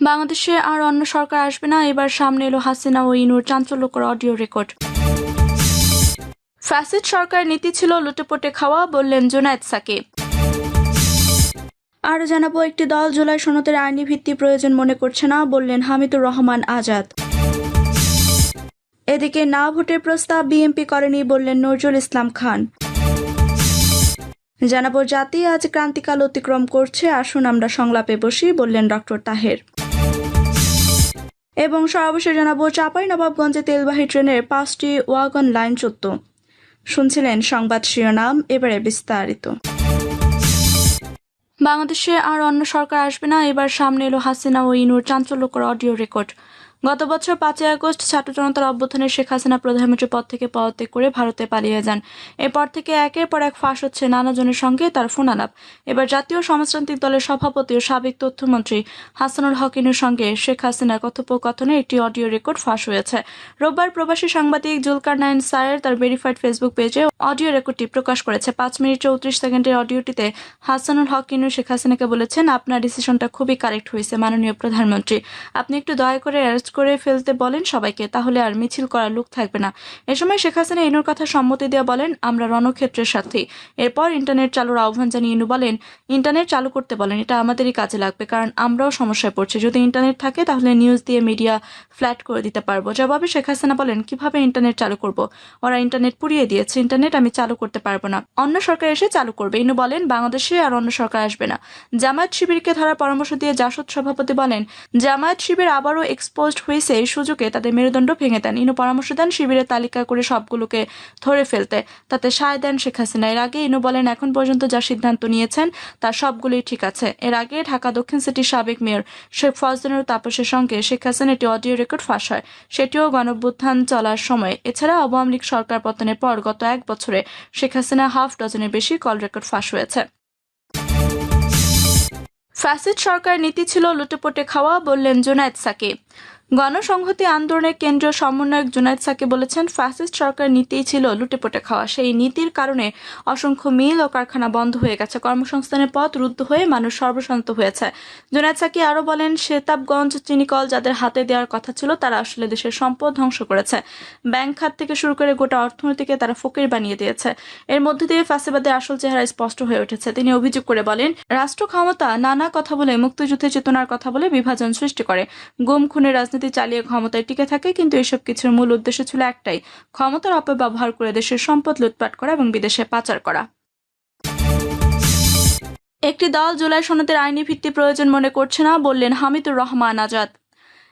বাংলাদেশে আর অন্য সরকার আসবে না। এবার সামনে এলো হাসিনা ও ইনুর চাঞ্চল্যকর অডিও রেকর্ড। ফ্যাসিড সরকার নীতি ছিল লুটেপুটে খাওয়া, বললেন জুনায়েদ সাকিব। আরও জানাব, একটি দল জুলাই সনদের আইনি ভিত্তি প্রয়োজন মনে করছে না, বললেন হামিদুর রহমান আজাদ। এদিকে না ভোটের প্রস্তাব বিএনপি করেনি, বললেন নজরুল ইসলাম খান। জানাব, জাতি আজ ক্রান্তিকাল অতিক্রম করছে, আসুন আমরা সংলাপে বসি, বললেন ডক্টর তাহের। এবং সর্বশেষ জানাব চাপাই নবাবগঞ্জে তেলবাহী ট্রেনের পাঁচটি ওয়াগন লাইন চত্ব শুনছিলেন সংবাদ শিরোনাম, এবারে বিস্তারিত। বাংলাদেশে আর অন্য সরকার আসবে না, এবার সামনে এলো হাসিনা ও ইনুর চাঞ্চল্যকর অডিও রেকর্ড। গত বছর পাঁচই আগস্ট ছাত্র জনতার অভ্যুত্থানে শেখ হাসিনা প্রধানমন্ত্রী পদ থেকে পদত্যাগ করে ভারতে পালিয়ে যান। এরপর থেকে একের পর এক ফাঁস হচ্ছে নানাজনের সঙ্গে তার ফোন আলাপ এবার জাতীয় সমাজতান্ত্রিক দলের সভাপতি ও সাবেক তথ্যমন্ত্রী হাসানুল হকিনের সঙ্গে শেখ হাসিনার কথোপকথনে একটি অডিও রেকর্ড ফাঁস হয়েছে। রোববার প্রবাসী সাংবাদিক জুলকার নাইন সায়ের তার ভেরিফাইড ফেসবুক পেজে অডিও রেকর্ডটি প্রকাশ করেছে। পাঁচ মিনিট চৌত্রিশ সেকেন্ডের অডিওটিতে হাসানুল হকিনুর শেখ হাসিনাকে বলেছেন, আপনার ডিসিশনটা খুবই কারেক্ট হয়েছে, মাননীয় প্রধানমন্ত্রী। আপনি একটু দয়া করে করে ফেলতে বলেন সবাইকে, তাহলে আর মিছিল করার লোক থাকবে না। এ সময় শেখ হাসিনা ইনুর কথা সম্মতি দিয়ে বলেন, আমরা রণক্ষেত্রের সাথে। এরপর ইন্টারনেট চালুর আহ্বান জানিয়ে ইনু বলেন, ইন্টারনেট চালু করতে বলেন, এটা আমাদেরই কাজে লাগবে, কারণ আমরাও সমস্যায় পড়ছি। যদি ইন্টারনেট থাকে, তাহলে নিউজ দিয়ে মিডিয়া ফ্ল্যাট করে দিতে পারব। জবাবে শেখ হাসিনা বলেন, কীভাবে ইন্টারনেট চালু করব? ওরা ইন্টারনেট পুড়িয়ে দিয়েছে, ইন্টারনেট আমি চালু করতে পারব না। অন্য সরকার এসে চালু করবে। ইনু বলেন, বাংলাদেশে আর অন্য সরকার আসবে না। জামায়াত শিবিরকে ধরার পরামর্শ দিয়ে জাসদ সভাপতি বলেন, জামায়াত শিবির আবারও এক্সপোজড হয়েছে এই সুযোগে তাদের মেরুদণ্ড ভেঙে দেন। ইনু পরামর্শ দেন শিবিরের তালিকা করে সবগুলোকে ধরে ফেলতে। তাতে সায় দেন শেখ হাসিনা। এর আগে ইনু বলেন, এখন পর্যন্ত যা সিদ্ধান্ত নিয়েছেন, তার সবগুলোই ঠিক আছে। এর আগে ঢাকা দক্ষিণ সিটির সাবেক মেয়র শেখ ফজলুর তাপসের সঙ্গে শেখ হাসিনা একটি অডিও রেকর্ড ফাঁস হয়। সেটিও গণভ্যুত্থান চলার সময়। এছাড়া আওয়ামী লীগ সরকার পতনের পর গত এক বছরে শেখ হাসিনা হাফ ডজনের বেশি কল রেকর্ড ফাঁস হয়েছে। ফ্যাসিড সরকার নীতি ছিল, লুটেপুটে খাওয়া, বললেন জুনায়েদ সাকিব গণসংহতি আন্দোলনের কেন্দ্রীয় সমন্বয়ক জুনায়েদ সাকি বলেছেন, ফ্যাসিস্ট সরকার নীতিই ছিল লুটেপুটে খাওয়া। সেই নীতির কারণে অসংখ্য মিল ও কারখানা বন্ধ হয়ে গেছে। কর্মসংস্থানের পথ রুদ্ধ হয়ে মানুষ সর্বশান্ত হয়েছে। জুনায়েদ সাকি আরও বলেন শেতাবগঞ্জ চিনিকল যাদের হাতে দেওয়ার কথা ছিল, তারা আসলে দেশের সম্পদ ধ্বংস করেছে। ব্যাংক খাত থেকে শুরু করে গোটা অর্থনীতিকে তারা ফকির বানিয়ে দিয়েছে। এর মধ্যে দিয়ে ফ্যাসিবাদের আসল চেহারা স্পষ্ট হয়ে উঠেছে। তিনি অভিযোগ করে বলেন রাষ্ট্র ক্ষমতা নানা কথা বলে, মুক্তিযুদ্ধের চেতনার কথা বলে বিভাজন সৃষ্টি করে। গুম, খুনের রাজনীতি রাজনীতি চালিয়ে ক্ষমতায় টিকে থাকে, কিন্তু এসব কিছুর মূল উদ্দেশ্য ছিল একটাই, ক্ষমতার অপব্যবহার করে দেশের সম্পদ লুটপাট করা এবং বিদেশে পাচার করা। একটি দল জুলাই সনদের আইনি ভিত্তি প্রয়োজন মনে করছে না, বললেন হামিদুর রহমান আজাদ।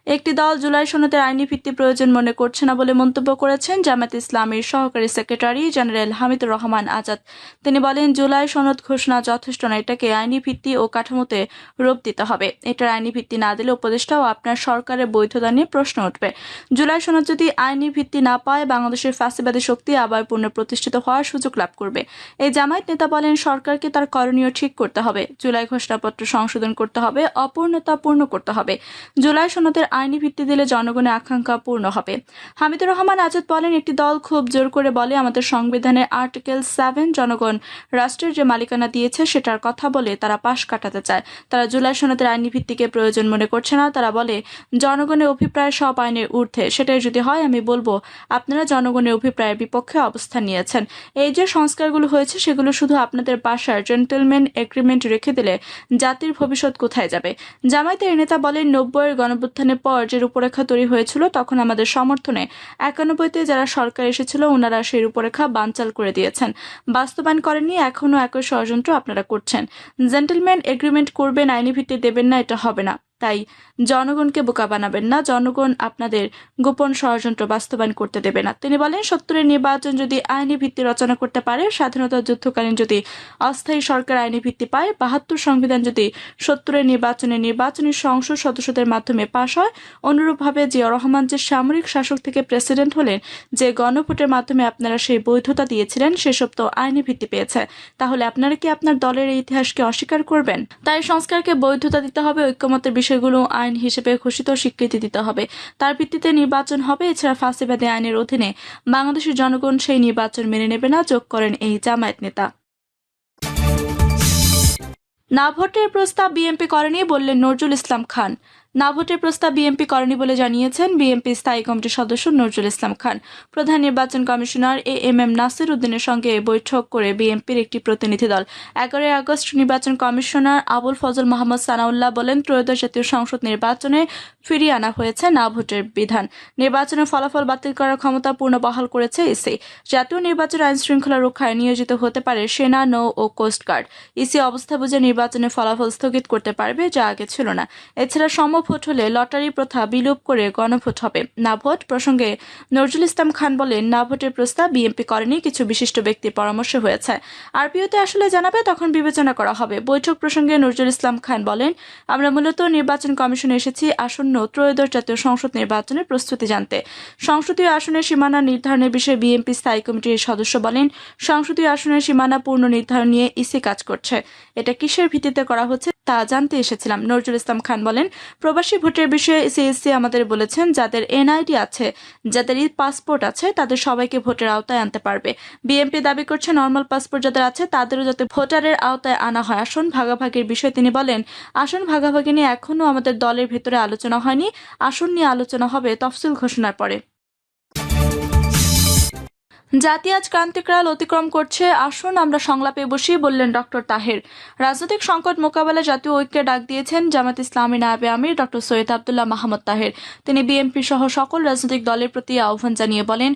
একটি দল জুলাই সনদের আইনি ভিত্তি প্রয়োজন মনে করছে না বলে মন্তব্য করেছেন জামাত ইসলামের সহকারী সেক্রেটারি জেনারেল হামিদুর রহমান আজাদ। তিনি বলেন, জুলাই সনদ ঘোষণা যথেষ্ট না এটাকে আইনি ভিত্তি ও কাঠামোতে রূপ দিতে হবে। এটার আইনি ভিত্তি না দিলে উপদেষ্টা ও আপনার সরকারের বৈধতা নিয়ে প্রশ্ন উঠবে। জুলাই সনদ যদি আইনি ভিত্তি না পায়, বাংলাদেশের ফাঁসিবাদী শক্তি আবার পুনঃপ্রতিষ্ঠিত হওয়ার সুযোগ লাভ করবে। এই জামায়াত নেতা বলেন, সরকারকে তার করণীয় ঠিক করতে হবে। জুলাই ঘোষণাপত্র সংশোধন করতে হবে, অপূর্ণতা পূর্ণ করতে হবে। জুলাই সনদের আইনি ভিত্তি দিলে জনগণের আকাঙ্ক্ষা পূর্ণ হবে। হামিদুর রহমান আজাদ বলেন, একটি দল খুব জোর করে বলে আমাদের সংবিধানের আর্টিকেল সেভেন জনগণ রাষ্ট্রের যে মালিকানা দিয়েছে সেটার কথা বলে তারা পাশ কাটাতে চায়। তারা জুলাই সনদের আইনি ভিত্তিকে প্রয়োজন মনে করছে না। তারা বলে, জনগণের অভিপ্রায় সব আইনের ঊর্ধ্বে। সেটাই যদি হয়, আমি বলব, আপনারা জনগণের অভিপ্রায়ের বিপক্ষে অবস্থান নিয়েছেন। এই যে সংস্কারগুলো হয়েছে, সেগুলো শুধু আপনাদের বাসার জেন্টেলম্যান এগ্রিমেন্ট রেখে দিলে জাতির ভবিষ্যৎ কোথায় যাবে? জামায়াতের নেতা বলেন, নব্বইয়ের গণভ্যুত্থানের পর যে রূপরেখা তৈরি হয়েছিল, তখন আমাদের সমর্থনে একানব্বইতে যারা সরকার এসেছিল, ওনারা সেই রূপরেখা বানচাল করে দিয়েছেন। বাস্তবায়ন করেননি, এখনও একই ষড়যন্ত্র আপনারা করছেন। জেন্টেলম্যান এগ্রিমেন্ট করবেন আইনি ভিত্তি দেবেন না, এটা হবে না। তাই জনগণকে বোকা বানাবেন না। জনগণ আপনাদের গোপন ষড়যন্ত্র বাস্তবায়ন করতে দেবে না। তিনি বলেন, সত্তরের নির্বাচন যদি আইনি ভিত্তি রচনা করতে পারে, স্বাধীনতা যুদ্ধকালীন যদি অস্থায়ী সরকার আইনি ভিত্তি পায়, বাহাত্তর সংবিধান যদি সত্তরের নির্বাচনে নির্বাচনী সংসদ সদস্যদের মাধ্যমে পাশ হয়, অনুরূপভাবে জিয়া রহমান যে সামরিক শাসক থেকে প্রেসিডেন্ট হলেন, যে গণভোটের মাধ্যমে আপনারা সেই বৈধতা দিয়েছিলেন, সেসব তো আইনি ভিত্তি পেয়েছে। তাহলে আপনারা কি আপনার দলের এই ইতিহাসকে অস্বীকার করবেন? তাই সংস্কারকে বৈধতা দিতে হবে ঐক্যমতের বিষয়গুলো আইন হিসেবে ঘোষিত স্বীকৃতি দিতে হবে। তার ভিত্তিতে নির্বাচন হবে, এছাড়া ফাঁসিবাদী আইনের অধীনে বাংলাদেশের জনগণ সেই নির্বাচন মেনে নেবে না, যোগ করেন এই জামায়াত নেতা। না ভোটের প্রস্তাব বিএনপি করেনি বললেন নজরুল ইসলাম খান। না ভোটের প্রস্তাব বিএনপি করেনি বলে জানিয়েছেন বিএনপি স্থায়ী কমিটির সদস্য নজরুল ইসলাম খান। প্রধান নির্বাচন commissioner A M M Nasir উদ্দিনের সঙ্গে বৈঠক করে বিএনপির একটি প্রতিনিধি দল। এগারোই আগস্ট নির্বাচন কমিশনার আবুল ফজল মোহাম্মদ সানাউল্লাহ বলেন, ত্রয়োদশ জাতীয় সংসদ নির্বাচনে ফিরিয়ে আনা হয়েছে না ভোটের বিধান। নির্বাচনের ফলাফল বাতিল করার ক্ষমতা পূর্ণ বহাল করেছে ইসি। জাতীয় নির্বাচন আইন শৃঙ্খলা রক্ষায় নিয়োজিত হতে পারে সেনা, নৌ ও কোস্টগার্ড ইসি অবস্থা বুঝে নির্বাচনের ফলাফল স্থগিত করতে পারবে যা আগে ছিল না। এছাড়া সমভোট হলে লটারি প্রথা বিলোপ করে গণভোট হবে। না ভোট প্রসঙ্গে নজরুল ইসলাম খান বলেন, না ভোটের প্রস্তাব বিএনপি করেনি, কিছু বিশিষ্ট ব্যক্তির পরামর্শ হয়েছে। আরপিওতে আসলে জানাবে, তখন বিবেচনা করা হবে। বৈঠক প্রসঙ্গে নজরুল ইসলাম খান বলেন, আমরা মূলত নির্বাচন কমিশনে এসেছি আসন্ন ত্রয়োদশ জাতীয় সংসদ নির্বাচনের প্রস্তুতি জানতে। সংসদীয় আসনের সীমানা নির্ধারণের বিষয়ে বিএনপি স্থায়ী কমিটির সদস্য বলেন, সংসদীয় আসনের সীমানা পূর্ণ নির্ধারণ নিয়ে ইসি কাজ করছে। এটা কিসের ভিত্তিতে করা হচ্ছে, তা জানতে এসেছিলাম, নজরুল ইসলাম খান বলেন প্রবাসী ভোটের বিষয়ে সিএসসি আমাদের বলেছেন, যাদের এনআইডি আছে যাদের ই পাসপোর্ট আছে, তাদের সবাইকে ভোটের আওতায় আনতে পারবে। বিএনপি দাবি করছে, নর্মাল পাসপোর্ট যাদের আছে, তাদেরও যাতে ভোটারের আওতায় আনা হয়। আসন ভাগাভাগির বিষয়ে তিনি বলেন, আসন ভাগাভাগি নিয়ে এখনও আমাদের দলের ভেতরে আলোচনা হয়নি। আসন নিয়ে আলোচনা হবে তফসিল ঘোষণার পরে। জাতি আজ ক্রান্তিকাল অতিক্রম করছে। আসুন আমরা সংলাপে বসি, বললেন ডক্টর তাহের। রাজনৈতিক সংকট মোকাবেলা জাতীয় ঐক্যে ডাক দিয়েছেন জামাত ইসলামী নায়েবে আমির ডক্টর সৈয়দ আবদুল্লাহ মাহমুদ তাহের। তিনি বিএনপি সহ সকল রাজনৈতিক দলের প্রতি আহ্বান জানিয়ে বলেন,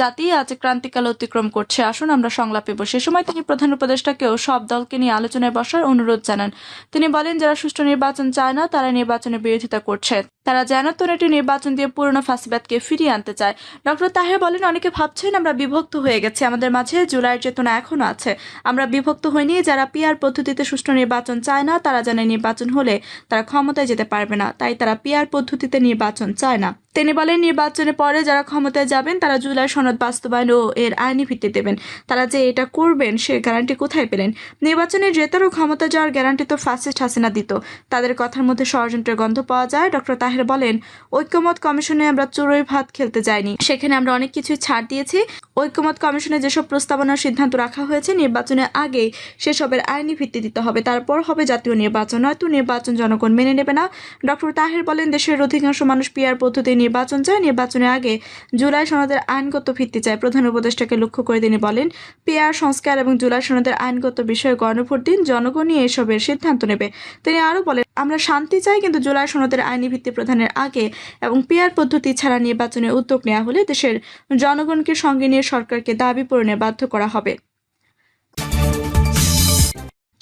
জাতি আজ ক্রান্তিকাল অতিক্রম করছে। আসুন আমরা সংলাপে বসে। সময় তিনি প্রধান উপদেষ্টাকেও সব দলকে নিয়ে আলোচনায় বসার অনুরোধ জানান। তিনি বলেন, যারা সুষ্ঠু নির্বাচন চায় না, তারা নির্বাচনের বিরোধিতা করছে। তারা জানাতন একটি নির্বাচন দিয়ে পুরনো ফাঁসিবাদকে ফিরিয়ে আনতে চায়। ডক্টর তাহের বলেন, অনেকে ভাবছেন আমরা বিভক্ত হয়ে গেছি। আমাদের মাঝে জুলাইয়ের চেতনা এখনও আছে। আমরা বিভক্ত হইনি, যারা পিআর পদ্ধতিতে সুষ্ঠু নির্বাচন চায় না, তারা জানে নির্বাচন হলে তারা ক্ষমতায় যেতে পারবে না। তাই তারা পিআর পদ্ধতিতে নির্বাচন চায় না। তিনি বলেন, নির্বাচনের পরে যারা ক্ষমতায় যাবেন, তারা জুলাই সনদ বাস্তবায়ন ও এর আইনি ভিত্তি দেবেন। তারা যে এটা করবেন, সে গ্যারান্টি কোথায় পেলেন? নির্বাচনে জেতারও ক্ষমতা যাওয়ার গ্যারান্টি তো ফাসিস্ট হাসিনা দিত। তাদের কথার মধ্যে ষড়যন্ত্রের গন্ধ পাওয়া যায়। ডক্টর তাহের বলেন, ঐক্যমত কমিশনে আমরা চুরোই ভাত খেলতে যাইনি। সেখানে আমরা অনেক কিছু ছাড় দিয়েছি। ঐক্যমত কমিশনে যেসব প্রস্তাবনার সিদ্ধান্ত রাখা হয়েছে নির্বাচনের আগে সেসবের আইনি ভিত্তি দিতে হবে। তারপর হবে জাতীয় নির্বাচন। নয়তো নির্বাচন জনগণ মেনে নেবে না। ডক্টর তাহের বলেন, দেশের অধিকাংশ মানুষ পিয়ার পদ্ধতি নির্বাচন চায়। নির্বাচনের আগে জুলাই সনদের আইনগত ভিত্তি চায়। প্রধান উপদেষ্টাকে লক্ষ্য করে তিনি বলেন, পিয়ার সংস্কার এবং জুলাই সনদের আইনগত বিষয়ে গণভোট দিন, জনগণই এসবের সিদ্ধান্ত নেবে। তিনি আরও বলেন আমরা শান্তি চাই, কিন্তু জুলাই সনদের আইনি ভিত্তি প্রদানের আগে এবং পিয়ার পদ্ধতি ছাড়া নির্বাচনের উদ্যোগ নেওয়া হলে দেশের জনগণকে সঙ্গে নিয়ে সরকারকে দাবি পূরণে বাধ্য করা হবে।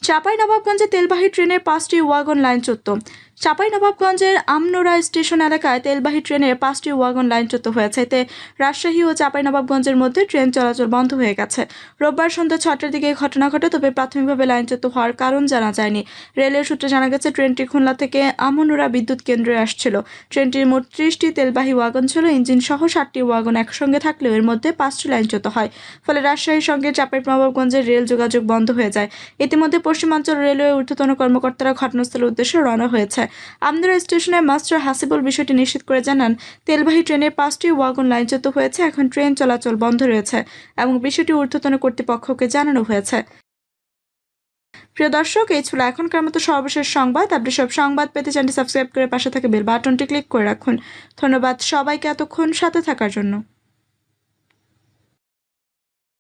চাপাই নবাবগঞ্জে তেলবাহী ট্রেনের পাঁচটি ওয়াগন লাইন লাইনচ্যুত চাপাই নবাবগঞ্জের আমনোরা স্টেশন এলাকায় তেলবাহী ট্রেনের পাঁচটি ওয়াগন লাইনচ্যুত হয়েছে। এতে রাজশাহী ও চাপাই নবাবগঞ্জের মধ্যে ট্রেন চলাচল বন্ধ হয়ে গেছে। রোববার সন্ধ্যা ছটার দিকে ঘটনা ঘটে, তবে প্রাথমিকভাবে লাইনচ্যুত হওয়ার কারণ জানা যায়নি। রেলের সূত্রে জানা গেছে, ট্রেনটি খুলনা থেকে আমনোরা বিদ্যুৎ কেন্দ্রে আসছিল। ট্রেনটির মোট ত্রিশটি তেলবাহী ওয়াগন ছিল ইঞ্জিন সহ ষাটটি ওয়াগন একসঙ্গে থাকলেও এর মধ্যে পাঁচটি লাইনচ্যুত হয়। ফলে রাজশাহীর সঙ্গে চাপাই নবাবগঞ্জের রেল যোগাযোগ বন্ধ হয়ে যায়। ইতিমধ্যে পশ্চিমাঞ্চল রেলওয়ে ঊর্ধ্বতন কর্মকর্তারা ঘটনাস্থলের উদ্দেশ্যে রওনা হয়েছে। আমদারা স্টেশনের মাস্টার হাসিবুল বিষয়টি নিশ্চিত করে জানান, তেলবাহী ট্রেনের পাঁচটি ওয়াগন লাইনচ্যুত হয়েছে, এখন ট্রেন চলাচল বন্ধ রয়েছে এবং বিষয়টি ঊর্ধ্বতন কর্তৃপক্ষকে জানানো হয়েছে। প্রিয় দর্শক, এই ছিল এখনকার মতো সর্বশেষ সংবাদ। আপনি সব সংবাদ পেতে চ্যানেলটি সাবস্ক্রাইব করে পাশে থাকা বেল বাটনটি ক্লিক করে রাখুন। ধন্যবাদ সবাইকে এতক্ষণ সাথে থাকার জন্য।